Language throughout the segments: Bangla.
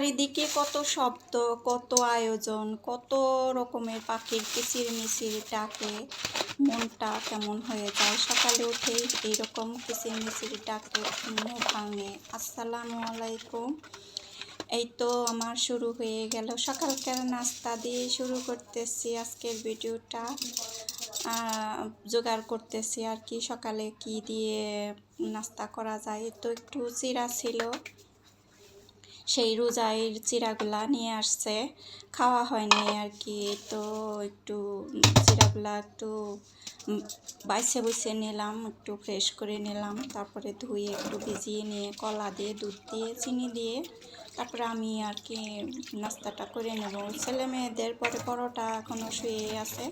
চারিদিকে কত শব্দ, কত আয়োজন, কত রকমের পাখির কিচির মিচির ডাকে মনটা কেমন হয়ে যায়। সকালে উঠেই এইরকম কিচির মিচির ডাকে ভাঙে। আসসালামু আলাইকুম। এই তো আমার শুরু হয়ে গেল। সকালকার নাস্তা দিয়ে শুরু করতেছি আজকের ভিডিওটা। জোগাড় করতেছি আর কি। সকালে কি দিয়ে নাস্তা করা যায়। তো একটু চিরা ছিল। সেই রোজাইয়ের চিরাগুলা নিয়ে আসছে। খাওয়া হয়নি আর কি তো একটু চিরাগুলা একটু বাইছে বইছে নিলাম, একটু ফ্রেশ করে নিলাম। তারপরে ধুয়ে একটু ভিজিয়ে নিয়ে কলা দিয়ে, দুধ দিয়ে, চিনি দিয়ে তারপরে আমি আর কি নাস্তাটা করে নেব। ছেলে মেয়েদের পরে পরোটা এখনও শুয়ে আছে,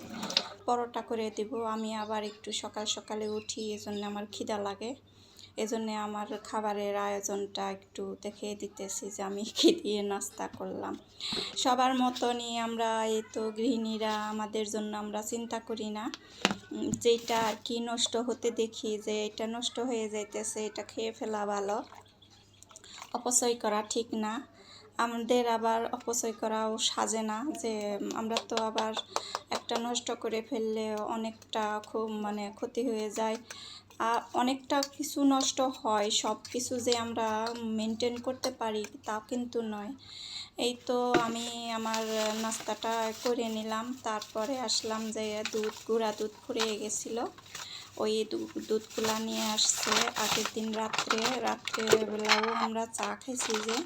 পরোটা করে দেব। আমি আবার একটু সকাল সকালে উঠি, এজন্য আমার খিদা লাগে। এজন্য আমার খাবারের আয়োজনটা একটু দেখে দিতেছি যে আমি কী দিয়ে নাস্তা করলাম। সবার মতনই আমরা এই তো গৃহিণীরা, আমাদের জন্য আমরা চিন্তা করি না। যেটা আর কি নষ্ট হতে দেখি যে এটা নষ্ট হয়ে যাইতেছে, এটা খেয়ে ফেলা ভালো। অপচয় করা ঠিক না। আমাদের আবার অপচয় করাও সাজে না যে আমরা তো আবার একটা নষ্ট করে ফেললে অনেকটা খুব মানে ক্ষতি হয়ে যায়। অনেকটা কিছু নষ্ট হয়, সব কিছু যে আমরা মেনটেন করতে পারি তা কিন্তু নয়। এই তো আমি আমার নাস্তাটা করে নিলাম, তারপরে আসলাম যে দুধ, গুঁড়া দুধ ফুরিয়ে গেছিল। ওই দুধগুলা নিয়ে আসছে। আগের দিন রাত্রে রাত্রেবেলাও আমরা চা খাইছি যে।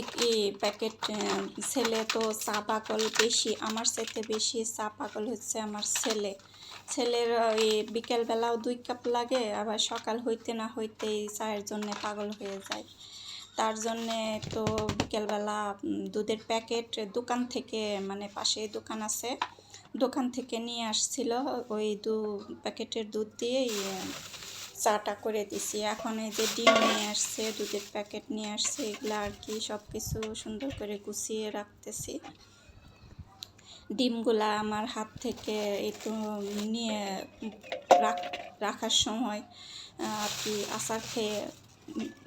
একই প্যাকেট ছেলে তো চা পাগল বেশি, আমার সাথে বেশি চা পাগল হচ্ছে আমার ছেলে। ছেলের ওই বিকেলবেলাও দুই কাপ লাগে, আবার সকাল হইতে না হইতেই চায়ের জন্য পাগল হয়ে যায়। তার জন্যে তো বিকেলবেলা দুধের প্যাকেট দোকান থেকে মানে পাশে দোকান আছে, দোকান থেকে নিয়ে আসছিল। ওই দু প্যাকেটের দুধ দিয়েই চাটা করে দিছি। এখন এই যে ডিম নিয়ে আসছে, দুধের প্যাকেট নিয়ে আসছে, এগুলো আর কি সব কিছু সুন্দর করে গুছিয়ে রাখতেছি। ডিমগুলা আমার হাত থেকে একটু নিয়ে রাখ- রাখার সময় আর কি আচার খেয়ে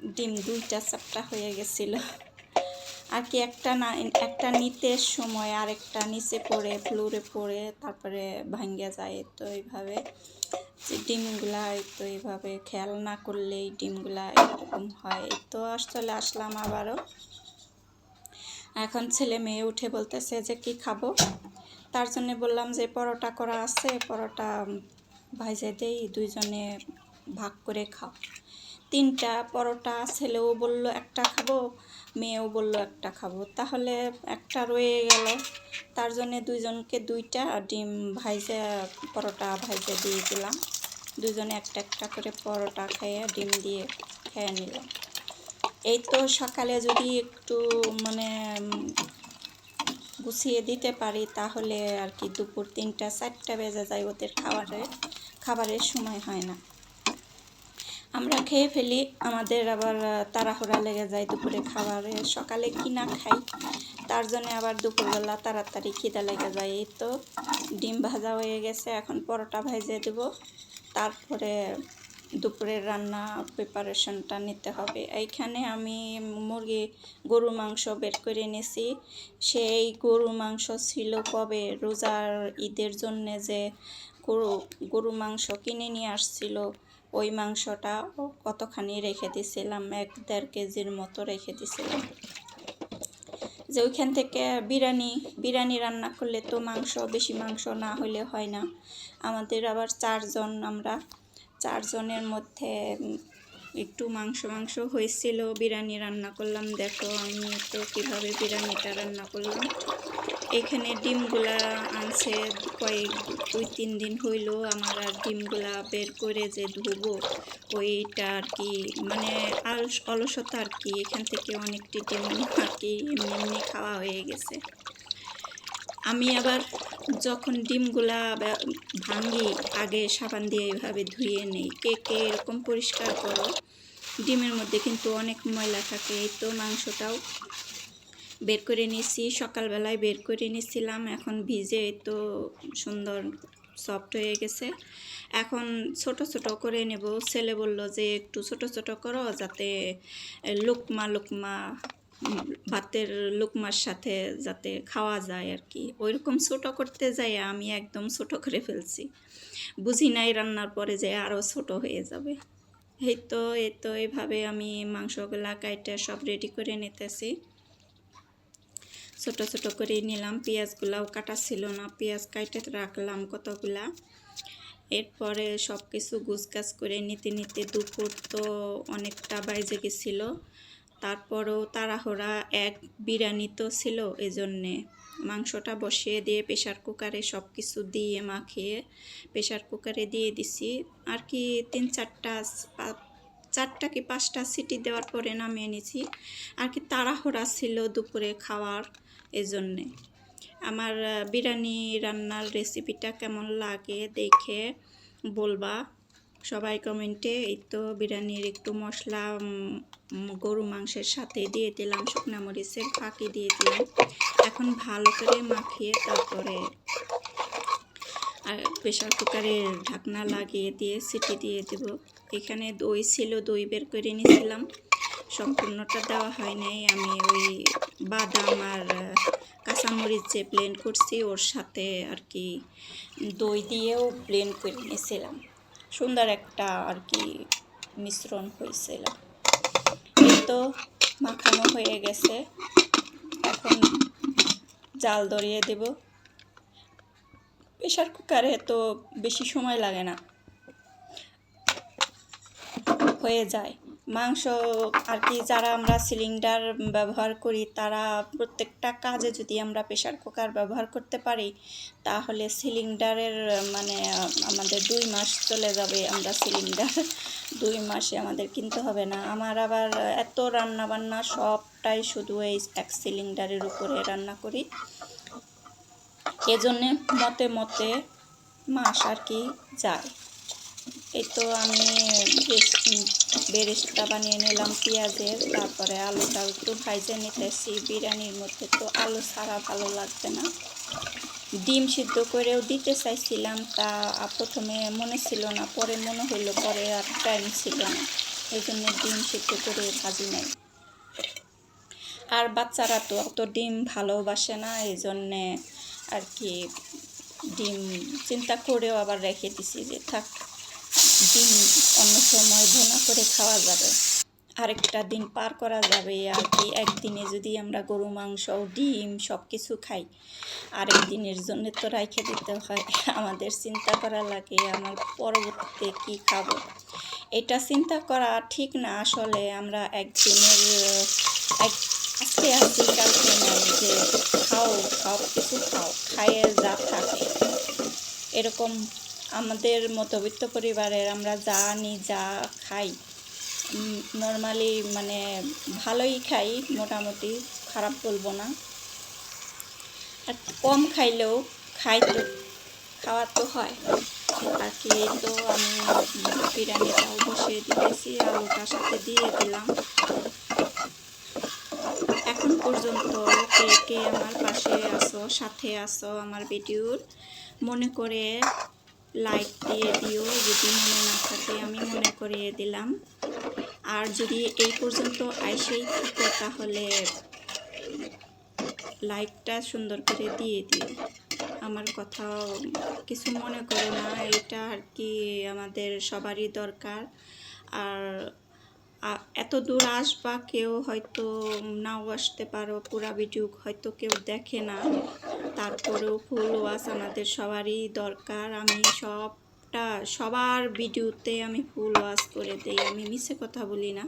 ডিম দুইটা চারটা হয়ে গেছিল। আর কি একটা না, একটা নিতে সময় আরেকটা নিচে পড়ে, ফ্লোরে পড়ে, তারপরে ভাঙ্গে যায়, তো এইভাবে ডিমগুলা তো এইভাবে খেয়াল না করলেই ডিমগুলা এরকম হয়। তো আসলে আসলাম আবারও। এখন ছেলে মেয়ে উঠে বলতেছে যে, কি খাব? তার জন্য বললাম যে, পরোটা করা আছে, পরোটা ভাইজে দেই, দুইজনে ভাগ করে খাও। তিনটা পরোটা ছেলেও বলল, একটা খাব, মেয়েও বলল, একটা খাব। তাহলে একটা রয়ে গেল। তার জন্য দুইজনকে দুইটা ডিম ভাইজে পরোটা ভাইজে দিয়ে দিলাম। দুজনে একটা একটা করে পরোটা খেয়ে ডিম দিয়ে খেয়ে নিলাম। এই তো সকালে যদি একটু মানে গুছিয়ে দিতে পারি তাহলে আর কি দুপুর তিনটা, চারটা বেজে যায় ওদের খাবারের খাবারের সময় হয় না। আমরা খেয়ে ফেলি, আমাদের আবার তাড়াহুড়া লেগে যায় দুপুরে খাবারে। সকালে কিনা খাই, তার জন্য আবার দুপুরবেলা তাড়াতাড়ি খিদা লেগে যায়। এই তো ডিম ভাজা হয়ে গেছে, এখন পরোটা ভেজে দেব। তারপরে দুপুরের রান্না প্রিপারেশনটা নিতে হবে। এইখানে আমি মুরগি গরু মাংস বের করে নিয়েছি সেই গরু মাংস ছিল কবে? রোজার ঈদের জন্যে যে গরু গরু মাংস কিনে নিয়ে আসছিল, ওই মাংসটা কতখানি রেখে দিছিলাম? এক দেড় কেজির মতো রেখে দিছিলাম। যে ওইখান থেকে বিরিয়ানি বিরিয়ানি রান্না করলে তো মাংস, বেশি মাংস না হলে হয় না। আমাদের আবার চারজন আমরা চারজনের মধ্যে একটু মাংস মাংস হয়েছিল, বিরিয়ানি রান্না করলাম। দেখো, আমি তো কীভাবে বিরিয়ানিটা রান্না করলাম। এখানে ডিমগুলা আনছে, কয়েক দুই তিন দিন হইল আমার আর ডিমগুলা বের করে যে ধুবো, ওইটা আর কি মানে আলস অলসতা আর কি, এখান থেকে অনেকটি ডিম আর কি এমনি এমনি খাওয়া হয়ে গেছে। আমি আবার যখন ডিমগুলা ভাঙি আগে সাবান দিয়ে এভাবে ধুয়ে নেই, কে কে এরকম পরিষ্কার করো, ডিমের মধ্যে কিন্তু অনেক ময়লা থাকে। এই তো মাংসটাও বের করে নিয়েছি, সকালবেলায় বের করে নিয়েছিলাম, এখন ভিজে তো সুন্দর সফট হয়ে গেছে। এখন ছোট ছোট করে নেব। ছেলে বলল যে একটু ছোট ছোট করো যাতে লুকমা লুকমা ভাতের লুকমার সাথে যাতে খাওয়া যায় আর কি। ওইরকম ছোটো করতে যাই আমি একদম ছোট করে ফেলছি। বুঝি নাই রান্নার পরে যে আরও ছোট হয়ে যাবে। এই তো এই তো এইভাবে আমি মাংসগুলা কাইটে সব রেডি করে নিতেছি। ছোট ছোট করে নিলাম। পেঁয়াজগুলাও কাটা ছিল না। পেঁয়াজ কাইটে রাখলাম কতগুলা। এরপরে সব কিছু গুছগাছ করে নিতে নিতে দুপুর তো অনেকটা বাইজে গেছিল। তারপরও তাড়াহুড়া, এক বিরিয়ানি তো ছিল এজন্যে। মাংসটা বসিয়ে দিয়ে প্রেশার কুকারে সব কিছু দিয়ে মাখিয়ে প্রেশার কুকারে দিয়ে দিছি। আর কি তিন চারটা চারটা কি পাঁচটা সিটি দেওয়ার পরে নামিয়ে নিছি। আর কি তাড়াহুড়া ছিল দুপুরে খাওয়ার এজন্যে। আমার বিরিয়ানি রান্নার রেসিপিটা কেমন লাগে দেখে বলবা। সবাই কমেন্টে, এই তো বিরিয়ানির একটু মশলা গরু মাংসের সাথে দিয়ে দিলাম, শুকনা মরিচের ফাঁকি দিয়ে দিলাম। এখন ভালো করে মাখিয়ে তারপরে আর প্রেশার কুকারের ঢাকনা লাগিয়ে দিয়ে সিটি দিয়ে দেব। এখানে দই ছিল, দই বের করে নিয়েছিলাম সম্পূর্ণটা দেওয়া হয় নাই। আমি ওই বাদাম আর কাঁচামরিচ যে ব্লেন্ড করছি, ওর সাথে আর কি দই দিয়েও ব্লেন্ড করে নিয়েছিলাম সুন্দর একটা আর কি মিশ্রণ হয়েছিল তো মাখানো হয়ে গেছে। এখন জাল দরিয়ে দেব। প্রেশার কুকারে তো বেশি সময় লাগে না। হয়ে যায়। মাংস আর কি যারা আমরা সিলিন্ডার ব্যবহার করি, তারা প্রত্যেকটা কাজে যদি আমরা প্রেশার কুকার ব্যবহার করতে পারি, তাহলে সিলিন্ডারের মানে আমাদের দুই মাস চলে যাবে আমরা সিলিন্ডার দুই মাসে আমাদের কিনতে হবে না। আমার আবার এত রান্না বান্না সবটাই শুধু এই এক সিলিন্ডারের উপরে রান্না করি। এজন্যে মতে মতে মাস আর কি যায়। এই তো আমি বেরেস্তা বানিয়ে নিলাম পেঁয়াজের, তারপরে আলুটা একটু ভাইজে নিতেছি। বিরিয়ানির মধ্যে তো আলু ছাড়া ভালো লাগবে না। ডিম সিদ্ধ করেও দিতে চাইছিলাম, তা প্রথমে মনে ছিল না, পরে মনে হইল পরে আর টাইম ছিল না। এই জন্য ডিম সিদ্ধ করে ভাজি নাই। আর বাচ্চারা তো অত ডিম ভালোবাসে না, এই জন্যে আর কি ডিম চিন্তা করেও আবার রেখে দিছি যে থাক। ডিম অন্য সময় ভুনা করে খাওয়া যাবে। আরেকটা দিন পার করা যাবে আর কি। একদিনে যদি আমরা গরু, মাংস, ডিম সব কিছু খাই আরেক দিনের জন্য তো রাইখে দিতে হয়। আমাদের চিন্তা করা লাগে, আমার পরবর্তীতে কি খাব? এটা চিন্তা করা ঠিক না। আসলে আমরা একদিনের, এক আছি, কালকে নাই, যে খাও সব কিছু খাও, খাইয়ে যা থাকে। এরকম আমাদের মধ্যবিত্ত পরিবারের আমরা যা আনি, যা খাই নর্মালি মানে ভালোই খাই, মোটামুটি খারাপ বলব না। আর কম খাইলেও খাই তো খাওয়া তো হয়। আর কি তো আমি বিরিয়ানিটাও বসিয়ে দিয়েছি আলুটার সাথে দিয়ে দিলাম। এখন পর্যন্ত কে কে আমার পাশে আসো সাথে আসো আমার ভিডিওর, মনে করে লাইক দিয়ে দিও, যদি মনে না থাকে আমি মনে করিয়ে দিলাম। আর যদি এই পর্যন্ত আইসেই থাকো, তাহলে লাইকটা সুন্দর করে দিয়ে দিও। আমার কথা কিছু মনে করো না, এটা আর কি আমাদের সবারই দরকার। আর এত দূর আসবা, কেউ হয়তো নাও আসতে পারো, পুরা ভিডিও হয়তো কেউ দেখে না। তারপরেও ফুল ওয়াশ আমাদের সবারই দরকার। আমি সবটা, সবার ভিডিওতে আমি ফুল ওয়াশ করে দেই, আমি মিছে কথা বলি না।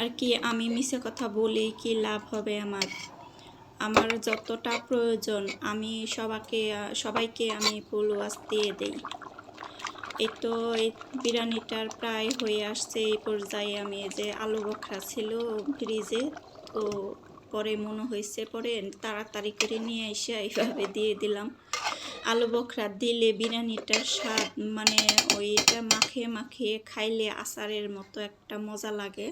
আর কি, আমি মিছে কথা বলি, কি লাভ হবে আমার? আমার যতটা প্রয়োজন, আমি সবাকে, সবাইকে আমি ফুল ওয়াশ দিয়ে দেই। এই তো এই বিরিয়ানিটার প্রায় হয়ে আসছে এই পর্যায়ে আমি যে আলু বখরা ছিল ফ্রিজে, তো পরে মনে হয়েছে পরে তাড়াতাড়ি করে নিয়ে এসে এইভাবে দিয়ে দিলাম। আলু বখরা দিলে বিরিয়ানিটার স্বাদ মানে ওইটা মাখিয়ে মাখিয়ে খাইলে আচারের মতো একটা মজা লাগে।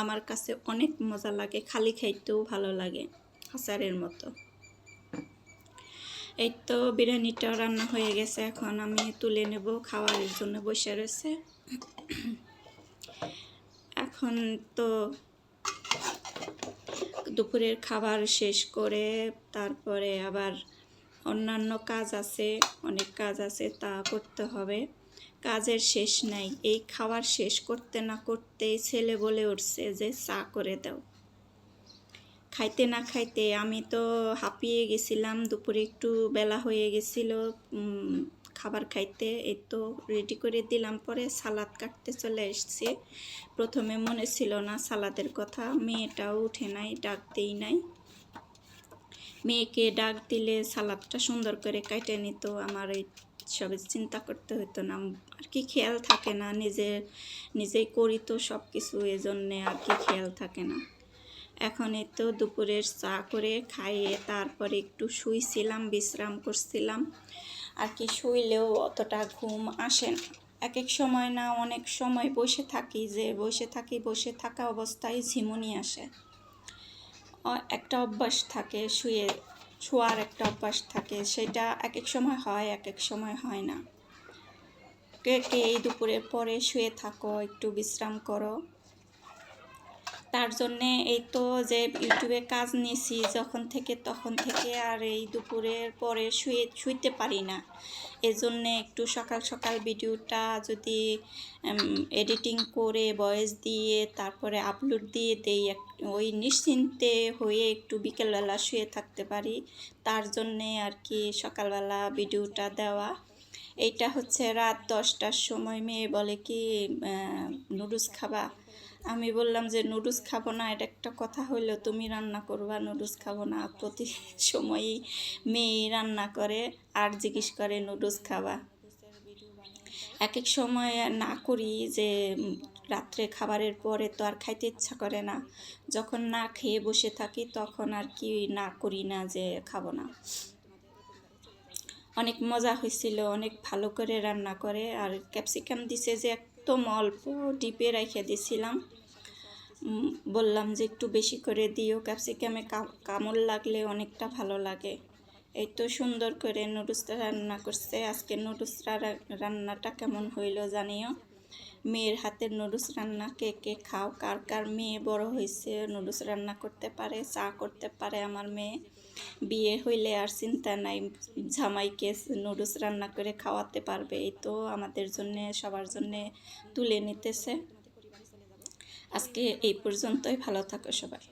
আমার কাছে অনেক মজা লাগে, খালি খাইতেও ভালো লাগে আচারের মতো। এই তো বিরিয়ানিটা রান্না হয়ে গেছে, এখন আমি তুলে নেব, খাওয়ার জন্য বসে রয়েছে। এখন তো দুপুরের খাবার শেষ করে তারপরে আবার অন্যান্য কাজ আছে, অনেক কাজ আছে, তা করতে হবে। কাজের শেষ নাই, এই খাবার শেষ করতে না করতেই ছেলে বলে উঠছে যে চা করে দাও। খাইতে না খাইতে আমি তো হাঁপিয়ে গেছিলাম, দুপুরে একটু বেলা হয়ে গেছিল খাবার খাইতে। এই তো রেডি করে দিলাম, পরে সালাদ কাটতে চলে এসেছি। প্রথমে মনে ছিল না সালাদের কথা, মেয়েটাও উঠে নাই ডাকতেই নাই। মেয়েকে ডাক দিলে সালাদটা সুন্দর করে কাটে নিত, আমার এই সবে চিন্তা করতে হতো না, আর কি খেয়াল থাকে না নিজের নিজেই করি তো সব কিছু এজন্যে আর কি খেয়াল থাকে না। এখন তো দুপুরের চা করে খাইয়ে তারপরে একটু শুইছিলাম, বিশ্রাম করছিলাম। আর কি শুইলেও অতটা ঘুম আসে না। এক এক সময় না অনেক সময় বসে থাকি যে বসে থাকি, বসে থাকা অবস্থায় ঝিমুনি আসে। একটা অভ্যাস থাকে শুয়ে, শোয়ার একটা অভ্যাস থাকে, সেটা এক এক সময় হয় এক এক সময় হয় না। কে কে এই দুপুরের পরে শুয়ে থাকো, একটু বিশ্রাম করো। তার জন্যে এই তো যে ইউটিউবে কাজ নিয়েছি যখন থেকে তখন থেকে আর এই দুপুরের পরে শুয়ে, শুইতে পারি না। এজন্যে একটু সকাল সকাল ভিডিওটা যদি এডিটিং করে ভয়েস দিয়ে তারপরে আপলোড দিয়ে দেই ওই নিশ্চিন্তে হয়ে একটু বিকেলবেলা শুয়ে থাকতে পারি। তার জন্যে আর কি সকালবেলা ভিডিওটা দেওয়া। এইটা হচ্ছে রাত দশটার সময় মেয়ে বলে কি নুডলস খাবা? আমি বললাম যে নুডলস খাব না, এটা একটা কথা হইল তুমি রান্না করবা, নুডলস খাব না। প্রতি সময়ই মেয়ে রান্না করে আর জিজ্ঞেস করে, নুডলস খাবা? এক এক সময় না করি যে রাত্রে খাবারের পরে তো আর খাইতে ইচ্ছা করে না। যখন না খেয়ে বসে থাকি তখন আর কি না করি না যে খাব না। অনেক মজা হয়েছিল অনেক ভালো করে রান্না করে। আর ক্যাপসিকাম দিছে যে একদম অল্প ডিপে রেখে দিছিলাম। বললাম যে একটু বেশি করে দিও, ক্যাপসিকামে কামড় লাগলে অনেকটা ভালো লাগে। এই তো সুন্দর করে নুডলসটা রান্না করছে। আজকে নুডলস রান্নাটা কেমন হইল জানিও? মেয়ের হাতের নুডলস রান্না কে কে খাও? কার কার মেয়ে বড় হয়েছে নুডলস রান্না করতে পারে, চা করতে পারে আমার মেয়ে? বিয়ে হইলে আর চিন্তা নাই, জামাইকে নুডলস রান্না করে খাওয়াতে পারবে। এই তো আমাদের জন্যে, সবার জন্যে তুলে নিতেছে। আজকে এই পর্যন্তই ভালো থাকো সবাই।